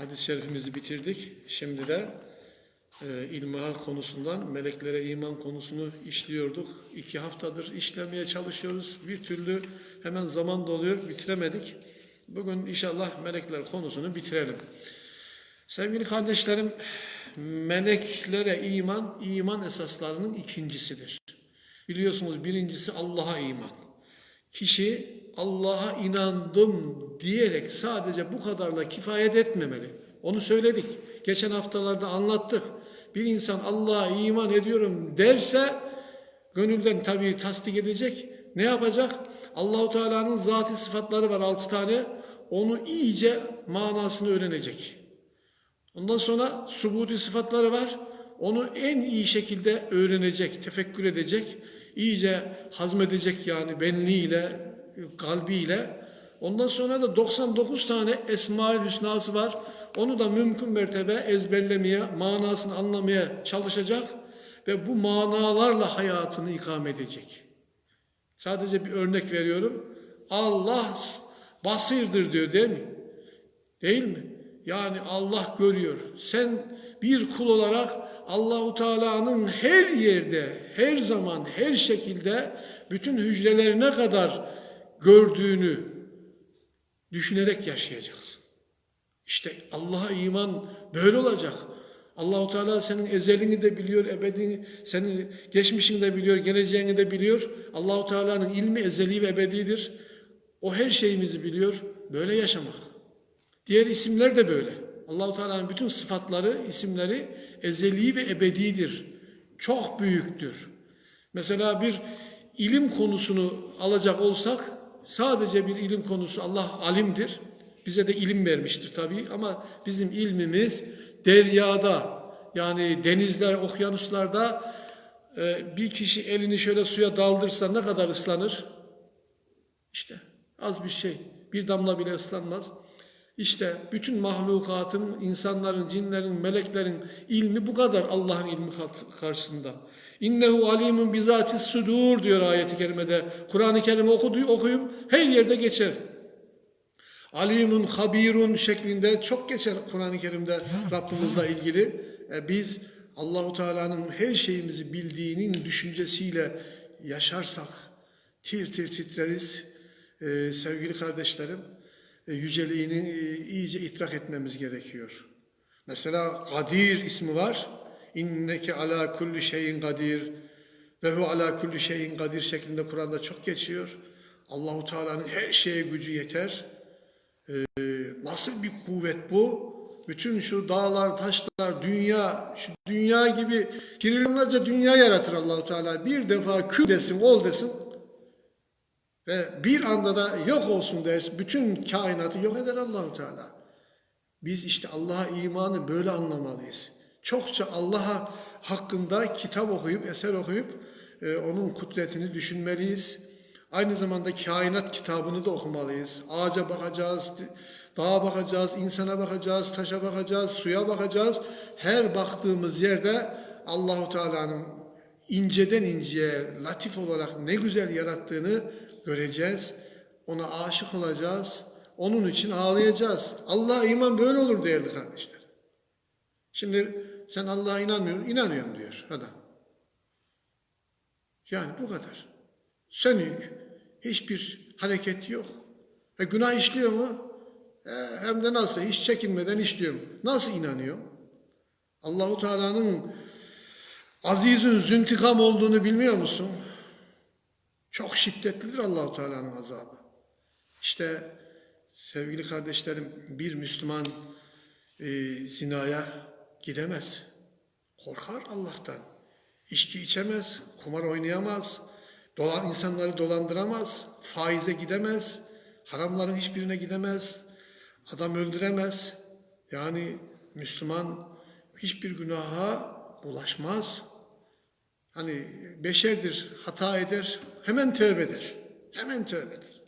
hadis-i şerifimizi bitirdik. Şimdi de e, ilmihal konusundan meleklere iman konusunu işliyorduk. İki haftadır işlemeye çalışıyoruz. Bir türlü hemen zaman doluyor, bitiremedik. Bugün inşallah melekler konusunu bitirelim. Sevgili kardeşlerim, meleklere iman, iman esaslarının ikincisidir. Biliyorsunuz birincisi Allah'a iman. Kişi Allah'a inandım diyerek sadece bu kadarla kifayet etmemeli. Onu söyledik. Geçen haftalarda anlattık. Bir insan Allah'a iman ediyorum derse gönülden tabii tasdik edecek. Ne yapacak? Allahu Teala'nın zati sıfatları var altı tane. Onu iyice manasını öğrenecek. Ondan sonra subuti sıfatları var. Onu en iyi şekilde öğrenecek, tefekkür edecek, iyice hazmedecek yani benliğiyle, kalbiyle. Ondan sonra da 99 tane Esma-ül Hüsna'sı var. Onu da mümkün mertebe ezberlemeye, manasını anlamaya çalışacak ve bu manalarla hayatını ikame edecek. Sadece bir örnek veriyorum. Allah basirdir diyor değil mi? Değil mi? Yani Allah görüyor. Sen bir kul olarak Allahu Teala'nın her yerde, her zaman, her şekilde bütün hücrelerine kadar gördüğünü düşünerek yaşayacaksın. İşte Allah'a iman böyle olacak. Allahu Teala senin ezelini de biliyor, ebedini, senin geçmişini de biliyor, geleceğini de biliyor. Allahu Teala'nın ilmi ezeli ve ebedidir. O her şeyimizi biliyor. Böyle yaşamak. Diğer isimler de böyle. Allahu Teala'nın bütün sıfatları, isimleri ezeli ve ebedidir. Çok büyüktür. Mesela bir ilim konusunu alacak olsak sadece bir ilim konusu Allah alimdir. Bize de ilim vermiştir tabii ama bizim ilmimiz deryada yani denizler, okyanuslarda e, bir kişi elini şöyle suya daldırsa ne kadar ıslanır? İşte az bir şey. Bir damla bile ıslanmaz. İşte bütün mahlukatın, insanların, cinlerin, meleklerin ilmi bu kadar Allah'ın ilmi karşısında. İnnehu alimun bizatis sudur diyor ayeti kerimede. Kur'an-ı Kerim okudu, okuyun her yerde geçer. Alimun habirun şeklinde çok geçer Kur'an-ı Kerim'de Rabbimizle ilgili. E biz Allahu Teala'nın her şeyimizi bildiğinin düşüncesiyle yaşarsak tir tir titreriz. E, sevgili kardeşlerim, yüceliğini e, iyice idrak etmemiz gerekiyor. Mesela Kadir ismi var. İnneke ala kulli şeyin kadir ve hu ala kulli şeyin kadir şeklinde Kur'an'da çok geçiyor. Allahu Teala'nın her şeye gücü yeter. Ee, nasıl bir kuvvet bu? Bütün şu dağlar, taşlar, dünya, şu dünya gibi trilyonlarca dünya yaratır Allahu Teala. Bir defa kü desin, ol desin ve bir anda da yok olsun ders. Bütün kainatı yok eder Allahu Teala. Biz işte Allah'a imanı böyle anlamalıyız. Çokça Allah'a hakkında kitap okuyup, eser okuyup e, onun kudretini düşünmeliyiz. Aynı zamanda kainat kitabını da okumalıyız. Ağaca bakacağız, dağa bakacağız, insana bakacağız, taşa bakacağız, suya bakacağız. Her baktığımız yerde Allahu Teala'nın inceden inceye, latif olarak ne güzel yarattığını göreceğiz. Ona aşık olacağız. Onun için ağlayacağız. Allah'a iman böyle olur değerli kardeşler. Şimdi sen Allah'a inanmıyorsun, inanıyorum diyor adam. Yani bu kadar. Sönük, hiçbir hareketi yok. E günah işliyor mu? E, hem de nasıl? Hiç çekinmeden işliyorum. Nasıl inanıyor? Allahu Teala'nın azizün züntikam olduğunu bilmiyor musun? Çok şiddetlidir Allahu Teala'nın azabı. İşte sevgili kardeşlerim bir Müslüman e, zinaya gidemez. Korkar Allah'tan. İçki içemez, kumar oynayamaz, dolan insanları dolandıramaz, faize gidemez, haramların hiçbirine gidemez, adam öldüremez. Yani Müslüman hiçbir günaha bulaşmaz. Hani beşerdir, hata eder, hemen tövbe eder. Hemen tövbe eder.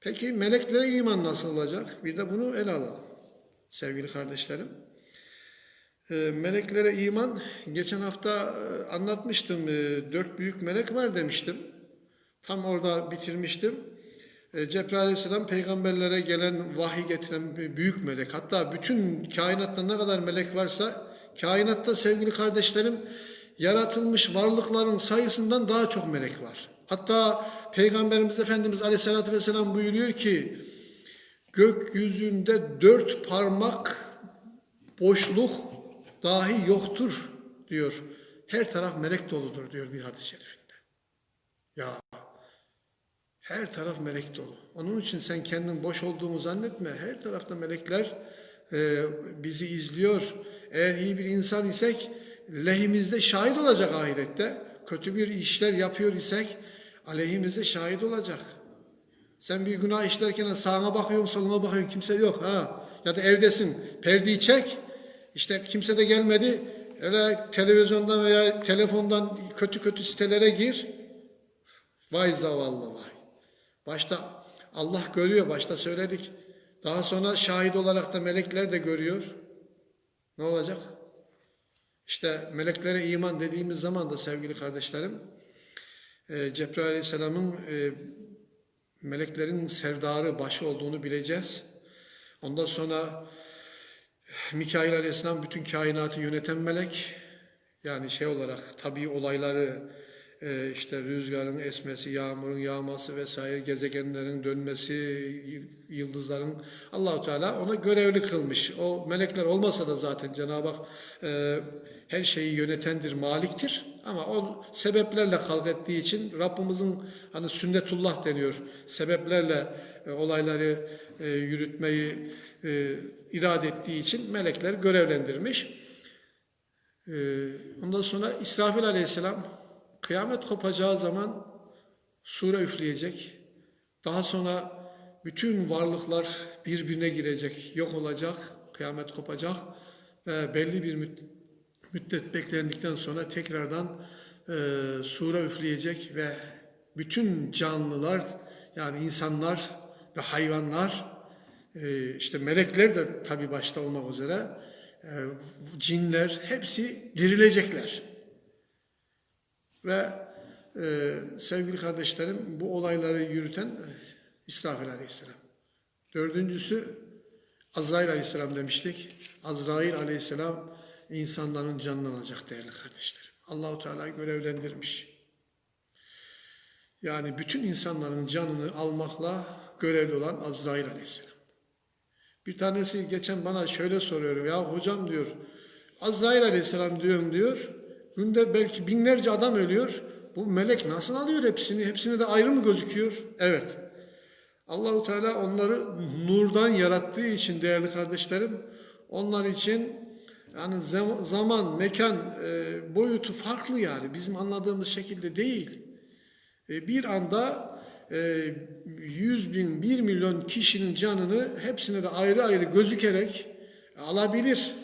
Peki meleklere iman nasıl olacak? Bir de bunu ele alalım sevgili kardeşlerim. Ee, meleklere iman, geçen hafta e, anlatmıştım. Ee, dört büyük melek var demiştim. Tam orada bitirmiştim. E, Cebrail aleyhisselam peygamberlere gelen vahiy getiren büyük melek. Hatta bütün kainatta ne kadar melek varsa kainatta sevgili kardeşlerim yaratılmış varlıkların sayısından daha çok melek var. Hatta Peygamberimiz Efendimiz Aleyhisselatü Vesselam buyuruyor ki gökyüzünde dört parmak boşluk dahi yoktur diyor. Her taraf melek doludur diyor bir hadis-i şerifinde. Ya her taraf melek dolu. Onun için sen kendin boş olduğunu zannetme. Her tarafta melekler e, bizi izliyor. Eğer iyi bir insan isek lehimizde şahit olacak ahirette. Kötü bir işler yapıyor isek aleyhimizde şahit olacak. Sen bir günah işlerken sağına bakıyorsun, soluna bakıyorsun, kimse yok ha. Ya da evdesin, perdeyi çek. İşte kimse de gelmedi. Öyle televizyondan veya telefondan kötü kötü sitelere gir. Vay zavallı vay. Başta Allah görüyor, başta söyledik. Daha sonra şahit olarak da melekler de görüyor. Ne olacak? İşte meleklere iman dediğimiz zaman da sevgili kardeşlerim, e, Cebrail Aleyhisselam'ın e, meleklerin serdarı, başı olduğunu bileceğiz. Ondan sonra Mikail Aleyhisselam bütün kainatı yöneten melek. Yani şey olarak tabii olayları e, işte rüzgarın esmesi, yağmurun yağması vesaire, gezegenlerin dönmesi, yıldızların Allahu Teala ona görevli kılmış. O melekler olmasa da zaten Cenab-ı Hak e, her şeyi yönetendir, maliktir. Ama o sebeplerle halk ettiği için Rabbimizin hani sünnetullah deniyor. Sebeplerle e, olayları e, yürütmeyi e, irade ettiği için melekler görevlendirmiş. E, ondan sonra İsrafil Aleyhisselam kıyamet kopacağı zaman sure üfleyecek. Daha sonra bütün varlıklar birbirine girecek, yok olacak, kıyamet kopacak ve belli bir müddet beklendikten sonra tekrardan e, sura üfleyecek ve bütün canlılar yani insanlar ve hayvanlar e, işte melekler de tabi başta olmak üzere e, cinler hepsi dirilecekler. Ve e, sevgili kardeşlerim bu olayları yürüten İsrafil Aleyhisselam. Dördüncüsü Azrail Aleyhisselam demiştik. Azrail Aleyhisselam insanların canını alacak değerli kardeşlerim. Allahu Teala görevlendirmiş. Yani bütün insanların canını almakla görevli olan Azrail Aleyhisselam. Bir tanesi geçen bana şöyle soruyor. Ya hocam diyor Azrail Aleyhisselam diyorum diyor. Günde belki binlerce adam ölüyor. Bu melek nasıl alıyor hepsini? Hepsine de ayrı mı gözüküyor? Evet. Allahu Teala onları nurdan yarattığı için değerli kardeşlerim, onlar için yani zam- zaman, mekan e, boyutu farklı yani bizim anladığımız şekilde değil. E, bir anda e, 100 bin, 1 milyon kişinin canını hepsine de ayrı ayrı gözükerek alabilir.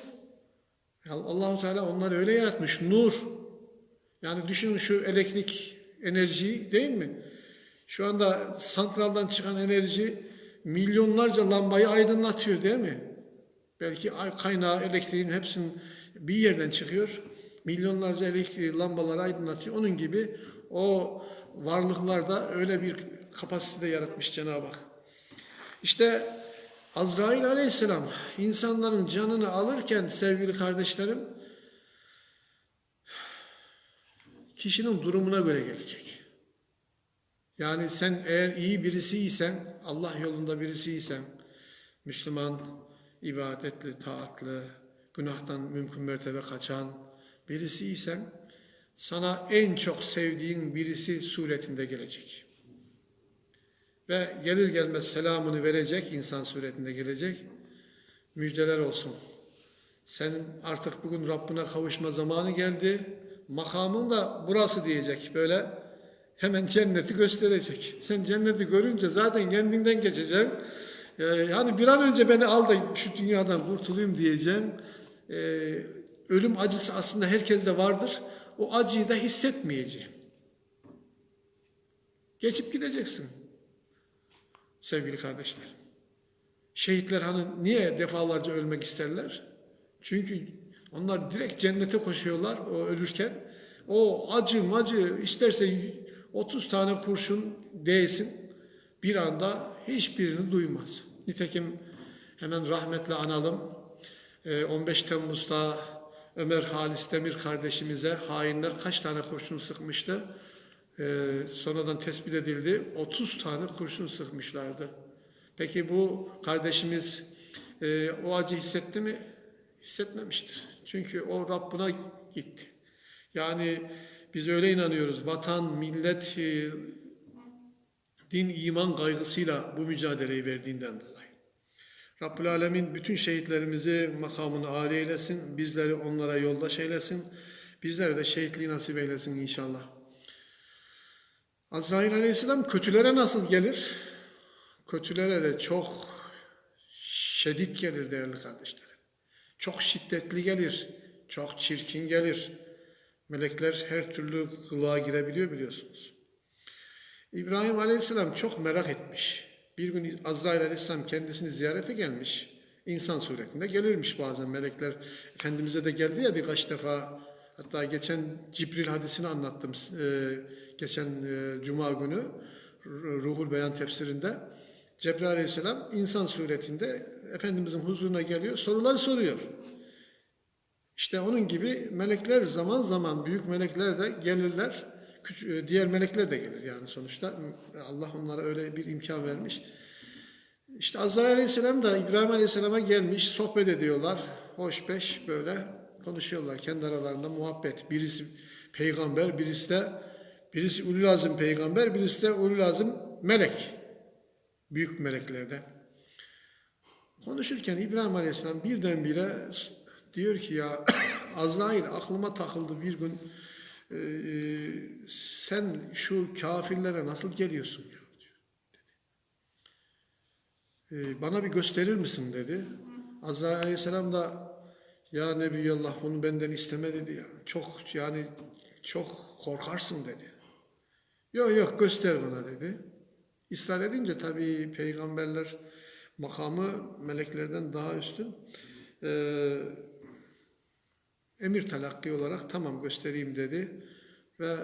Allahu Teala onları öyle yaratmış, nur. Yani düşünün şu elektrik enerjiyi değil mi? Şu anda santraldan çıkan enerji milyonlarca lambayı aydınlatıyor değil mi? Belki ay- kaynağı elektriğin hepsinin bir yerden çıkıyor. Milyonlarca elektriği lambaları aydınlatıyor. Onun gibi o varlıklarda öyle bir kapasite yaratmış Cenab-ı Hak. İşte Azrail aleyhisselam insanların canını alırken sevgili kardeşlerim kişinin durumuna göre gelecek. Yani sen eğer iyi birisiysen, Allah yolunda birisiysen, Müslüman, ibadetli, taatlı, günahtan mümkün mertebe kaçan birisiysen, sana en çok sevdiğin birisi suretinde gelecek. Ve gelir gelmez selamını verecek, insan suretinde gelecek. Müjdeler olsun. Senin artık bugün Rabbine kavuşma zamanı geldi. Makamın da burası diyecek böyle. Hemen cenneti gösterecek. Sen cenneti görünce zaten kendinden geçeceksin. Ee, yani bir an önce beni al da şu dünyadan kurtulayım diyeceğim. Ee, ölüm acısı aslında herkeste vardır. O acıyı da hissetmeyeceğim. Geçip gideceksin. Sevgili kardeşler. Şehitler hani niye defalarca ölmek isterler? Çünkü onlar direkt cennete koşuyorlar o ölürken. O acı macı isterse 30 tane kurşun değsin. bir anda hiçbirini duymaz. Nitekim hemen rahmetle analım. Ee, 15 Temmuz'da Ömer Halis Demir kardeşimize hainler kaç tane kurşun sıkmıştı? Ee, sonradan tespit edildi. 30 tane kurşun sıkmışlardı. Peki bu kardeşimiz e, o acı hissetti mi? Hissetmemiştir. Çünkü o Rabbına gitti. Yani biz öyle inanıyoruz. Vatan, millet, e, din, iman kaygısıyla bu mücadeleyi verdiğinden dolayı. Rabbül Alemin bütün şehitlerimizi makamını âli eylesin. Bizleri onlara yoldaş eylesin. Bizlere de şehitliği nasip eylesin inşallah. Azrail Aleyhisselam kötülere nasıl gelir? Kötülere de çok şiddet gelir değerli kardeşlerim. Çok şiddetli gelir. Çok çirkin gelir. Melekler her türlü kılığa girebiliyor biliyorsunuz. İbrahim Aleyhisselam çok merak etmiş. Bir gün Azrail Aleyhisselam kendisini ziyarete gelmiş. İnsan suretinde gelirmiş bazen melekler. Efendimiz'e de geldi ya birkaç defa. Hatta geçen Cibril hadisini anlattım. Ee, geçen e, Cuma günü Ruhul Beyan tefsirinde. Cebrail Aleyhisselam insan suretinde Efendimiz'in huzuruna geliyor. Sorular soruyor. İşte onun gibi melekler zaman zaman büyük melekler de gelirler. Küç- Diğer melekler de gelir yani sonuçta. Allah onlara öyle bir imkan vermiş. İşte Azrail Aleyhisselam da İbrahim Aleyhisselam'a gelmiş, sohbet ediyorlar. Hoş beş böyle konuşuyorlar kendi aralarında muhabbet. Birisi peygamber, birisi de birisi ulul azim peygamber, birisi de ulul azim melek. Büyük meleklerden. Konuşurken İbrahim Aleyhisselam birdenbire diyor ki ya Azrail aklıma takıldı bir gün e, sen şu kafirlere nasıl geliyorsun ya. Dedi. E, bana bir gösterir misin dedi. Azrail Aleyhisselam da ya Nebiyallah bunu benden isteme dedi ya. Çok yani çok korkarsın dedi. Yok yok göster bana dedi. İsrar edince tabii peygamberler makamı meleklerden daha üstün. Ee, emir telakki olarak tamam göstereyim dedi ve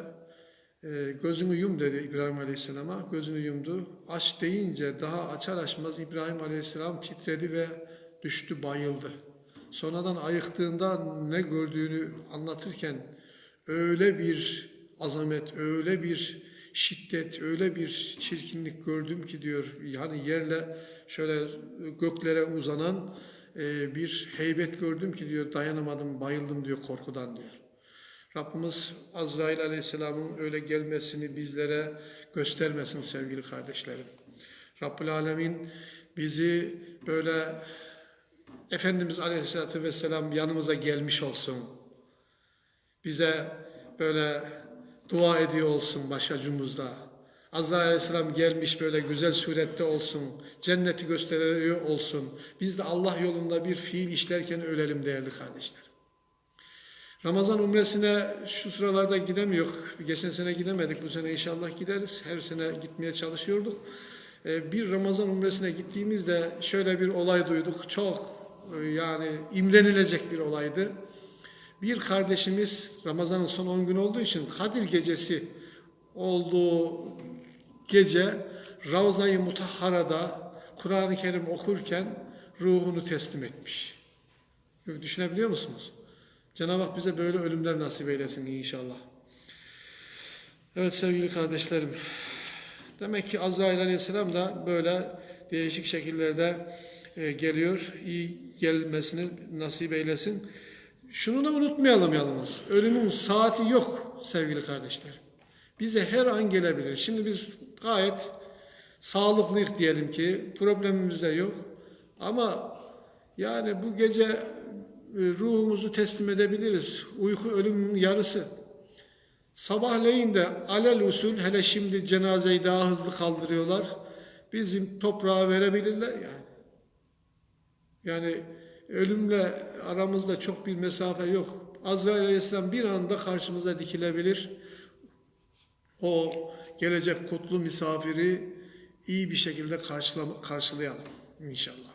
e, gözünü yum dedi İbrahim Aleyhisselam'a. Gözünü yumdu. Aç deyince daha açar açmaz İbrahim Aleyhisselam titredi ve düştü bayıldı. Sonradan ayıktığında ne gördüğünü anlatırken öyle bir azamet, öyle bir şiddet, öyle bir çirkinlik gördüm ki diyor. Yani yerle şöyle göklere uzanan e, bir heybet gördüm ki diyor dayanamadım, bayıldım diyor korkudan diyor. Rabbimiz Azrail Aleyhisselam'ın öyle gelmesini bizlere göstermesin sevgili kardeşlerim. Rabbül Alemin bizi böyle Efendimiz Aleyhisselatü Vesselam yanımıza gelmiş olsun. Bize böyle dua ediyor olsun başucumuzda. Azrail Aleyhisselam gelmiş böyle güzel surette olsun. Cenneti gösteriyor olsun. Biz de Allah yolunda bir fiil işlerken ölelim değerli kardeşler. Ramazan umresine şu sıralarda gidemiyor. Geçen sene gidemedik. Bu sene inşallah gideriz. Her sene gitmeye çalışıyorduk. Ee, Bir Ramazan umresine gittiğimizde şöyle bir olay duyduk. Çok e, yani imrenilecek bir olaydı. Bir kardeşimiz Ramazan'ın son 10 günü olduğu için Kadir gecesi olduğu gece Ravza-i Mutahhara'da Kur'an-ı Kerim okurken ruhunu teslim etmiş. Düşünebiliyor musunuz? Cenab-ı Hak bize böyle ölümler nasip eylesin inşallah. Evet sevgili kardeşlerim. Demek ki Azrail Aleyhisselam da böyle değişik şekillerde e, geliyor. İyi gelmesini nasip eylesin. Şunu da unutmayalım yalnız. Ölümün saati yok sevgili kardeşler. Bize her an gelebilir. Şimdi biz gayet sağlıklıyız diyelim ki. Problemimiz de yok. Ama yani bu gece e, ruhumuzu teslim edebiliriz. Uyku ölümün yarısı. Sabahleyin de alel usul hele şimdi cenazeyi daha hızlı kaldırıyorlar. Bizim toprağa verebilirler yani. Yani ölümle aramızda çok bir mesafe yok. Azrail Aleyhisselam bir anda karşımıza dikilebilir. O gelecek kutlu misafiri iyi bir şekilde karşılayalım inşallah.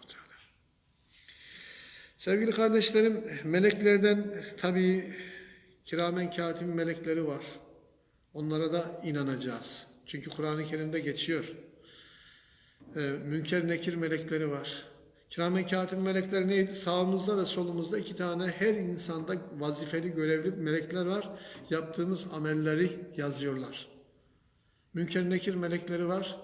Sevgili kardeşlerim, meleklerden tabii kiramen katibin melekleri var. Onlara da inanacağız. Çünkü Kur'an-ı Kerim'de geçiyor. e, münker nekir melekleri var. Kiramen katip melekler neydi? Sağımızda ve solumuzda iki tane her insanda vazifeli görevli melekler var. Yaptığımız amelleri yazıyorlar. Münker nekir melekleri var.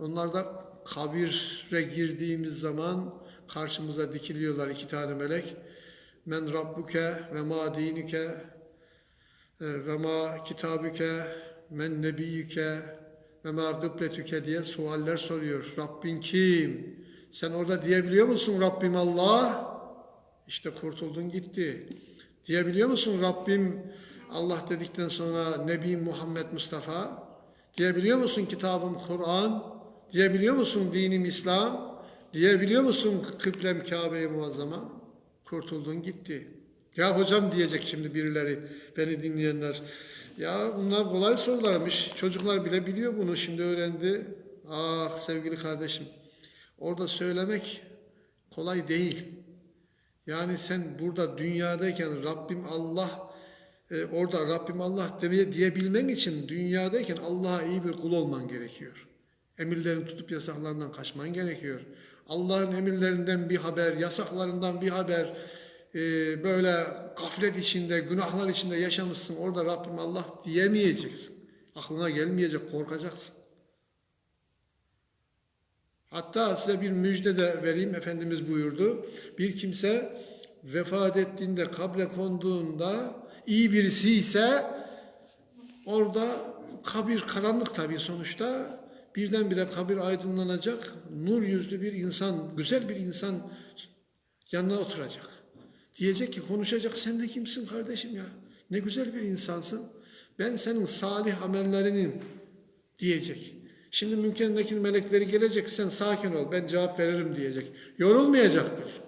Onlar da kabire girdiğimiz zaman karşımıza dikiliyorlar iki tane melek. Men rabbuke ve ma dinüke e, ve ma kitabüke men nebiyyüke ve ma gıbletüke diye sualler soruyor. Rabbin kim? Sen orada diyebiliyor musun Rabbim Allah? İşte kurtuldun gitti. Diyebiliyor musun Rabbim Allah dedikten sonra Nebi Muhammed Mustafa? Diyebiliyor musun kitabım Kur'an? Diyebiliyor musun dinim İslam? Diyebiliyor musun kıblem Kabe-i Muazzama? Kurtuldun gitti. Ya hocam diyecek şimdi birileri, beni dinleyenler. Ya bunlar kolay sorularmış. Çocuklar bile biliyor bunu, şimdi öğrendi. Ah sevgili kardeşim, orada söylemek kolay değil. Yani sen burada dünyadayken Rabbim Allah, e, orada Rabbim Allah demeye diyebilmen için dünyadayken Allah'a iyi bir kul olman gerekiyor. Emirlerini tutup yasaklarından kaçman gerekiyor. Allah'ın emirlerinden bir haber, yasaklarından bir haber, e, böyle gaflet içinde, günahlar içinde yaşamışsın. Orada Rabbim Allah diyemeyeceksin. Aklına gelmeyecek, korkacaksın. Hatta size bir müjde de vereyim. Efendimiz buyurdu. Bir kimse vefat ettiğinde, kabre konduğunda iyi birisi ise orada kabir karanlık tabii sonuçta birdenbire kabir aydınlanacak. Nur yüzlü bir insan, güzel bir insan yanına oturacak. Diyecek ki konuşacak sen de kimsin kardeşim ya? Ne güzel bir insansın. Ben senin salih amellerinin diyecek. Şimdi mümkün nekil melekleri gelecek sen sakin ol ben cevap veririm diyecek. Yorulmayacak bir.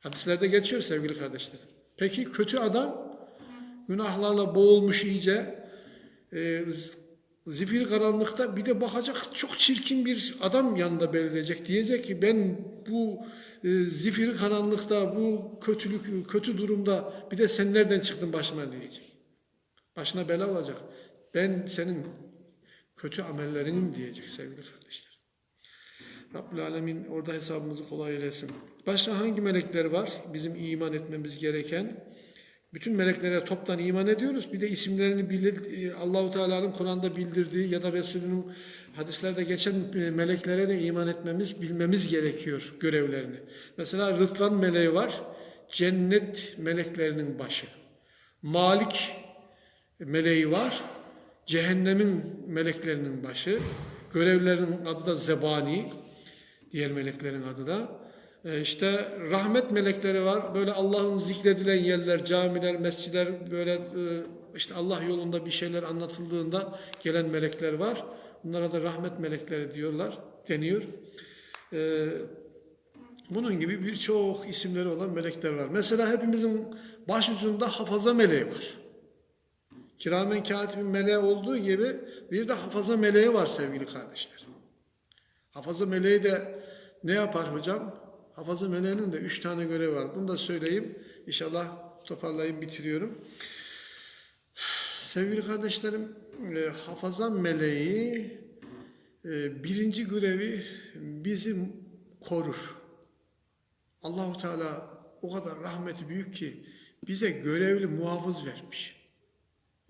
Hadislerde geçiyor sevgili kardeşlerim. Peki kötü adam günahlarla boğulmuş iyice e, zifir karanlıkta bir de bakacak çok çirkin bir adam yanında belirleyecek. Diyecek ki ben bu e, zifir karanlıkta bu kötülük kötü durumda bir de sen nereden çıktın başıma diyecek. Başına bela olacak. Ben senin kötü amellerinim diyecek sevgili kardeşler. Rabbül Alemin orada hesabımızı kolay eylesin. Başka hangi melekler var bizim iman etmemiz gereken? Bütün meleklere toptan iman ediyoruz. Bir de isimlerini bilir, Allahu Teala'nın Kur'an'da bildirdiği ya da Resulünün hadislerde geçen meleklere de iman etmemiz, bilmemiz gerekiyor görevlerini. Mesela Rıdvan meleği var. Cennet meleklerinin başı. Malik meleği var. Cehennemin meleklerinin başı. Görevlerinin adı da Zebani. Diğer meleklerin adı da. E, işte rahmet melekleri var. Böyle Allah'ın zikredilen yerler, camiler, mescitler böyle e, işte Allah yolunda bir şeyler anlatıldığında gelen melekler var. Bunlara da rahmet melekleri diyorlar, deniyor. E, bunun gibi birçok isimleri olan melekler var. Mesela hepimizin başucunda hafaza meleği var. Kiramen katibin meleği olduğu gibi bir de hafaza meleği var sevgili kardeşler. Hafaza meleği de ne yapar hocam? Hafaza meleğinin de üç tane görevi var. Bunu da söyleyeyim. İnşallah toparlayayım bitiriyorum. Sevgili kardeşlerim, e, hafaza meleği e, birinci görevi bizi korur. Allahu Teala o kadar rahmeti büyük ki bize görevli muhafız vermiş.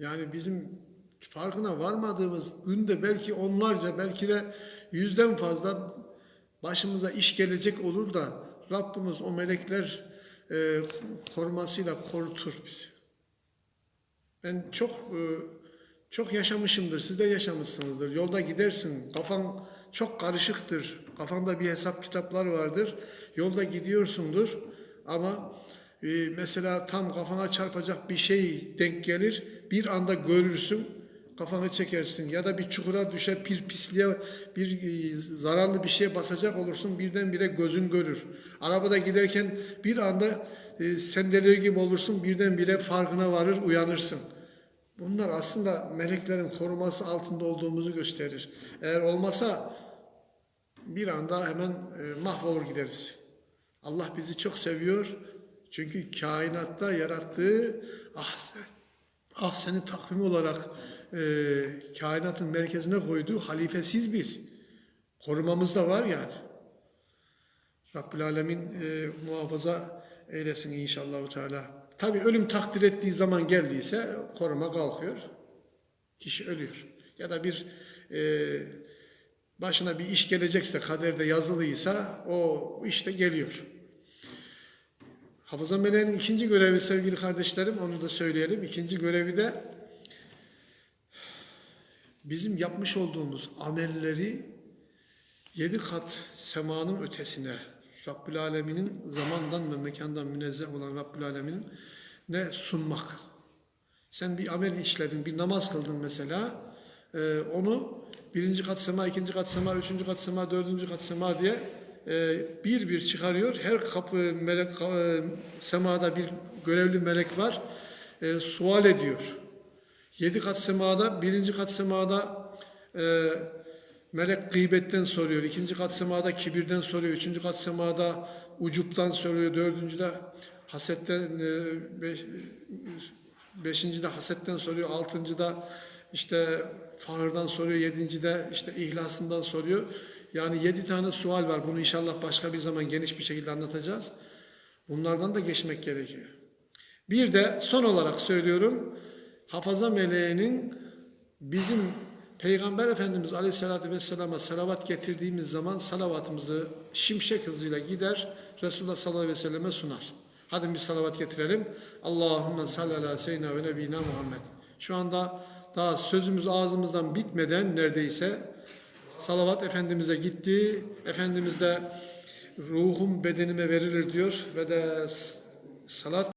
Yani bizim farkına varmadığımız günde belki onlarca belki de yüzden fazla başımıza iş gelecek olur da Rabbimiz o melekler e, korumasıyla korutur bizi. Ben çok e, çok yaşamışımdır. Siz de yaşamışsınızdır. Yolda gidersin. Kafan çok karışıktır. Kafanda bir hesap kitaplar vardır. Yolda gidiyorsundur. Ama e, mesela tam kafana çarpacak bir şey denk gelir. Bir anda görürsün kafanı çekersin ya da bir çukura düşer bir pisliğe bir e, zararlı bir şeye basacak olursun birdenbire gözün görür. Arabada giderken bir anda e, sendeliyor gibi olursun birdenbire farkına varır uyanırsın. Bunlar aslında meleklerin koruması altında olduğumuzu gösterir. Eğer olmasa bir anda hemen e, mahvolur gideriz. Allah bizi çok seviyor. Çünkü kainatta yarattığı ahsen, ahseni takvim olarak e, kainatın merkezine koyduğu halifesiz biz. korumamız da var yani. Rabbül Alemin e, muhafaza eylesin inşallah Teala. Tabi ölüm takdir ettiği zaman geldiyse koruma kalkıyor. Kişi ölüyor. Ya da bir e, başına bir iş gelecekse, kaderde yazılıysa o işte geliyor. Hafıza meleğinin ikinci görevi sevgili kardeşlerim, onu da söyleyelim. İkinci görevi de bizim yapmış olduğumuz amelleri yedi kat semanın ötesine, Rabbül Alemin'in zamandan ve mekandan münezzeh olan Rabbül Alemin'in ne sunmak. Sen bir amel işledin, bir namaz kıldın mesela, e, onu birinci kat sema, ikinci kat sema, üçüncü kat sema, dördüncü kat sema diye bir bir çıkarıyor. Her kapı melek e, semada bir görevli melek var. E, sual ediyor. Yedi kat semada, birinci kat semada e, melek gıybetten soruyor. ikinci kat semada kibirden soruyor. Üçüncü kat semada ucuptan soruyor. Dördüncüde hasetten, e, beş, beşincide hasetten soruyor. Altıncıda işte fahırdan soruyor. Yedincide işte ihlasından soruyor. Yani yedi tane sual var. Bunu inşallah başka bir zaman geniş bir şekilde anlatacağız. Bunlardan da geçmek gerekiyor. Bir de son olarak söylüyorum. Hafaza meleğinin bizim Peygamber Efendimiz Aleyhisselatü Vesselam'a salavat getirdiğimiz zaman salavatımızı şimşek hızıyla gider Resulullah sallallahu aleyhi ve selleme sunar. Hadi bir salavat getirelim. Allahümme salli ala seyyidina ve nebina Muhammed. Şu anda daha sözümüz ağzımızdan bitmeden neredeyse salavat Efendimiz'e gitti. Efendimiz de ruhum bedenime verilir diyor ve de salat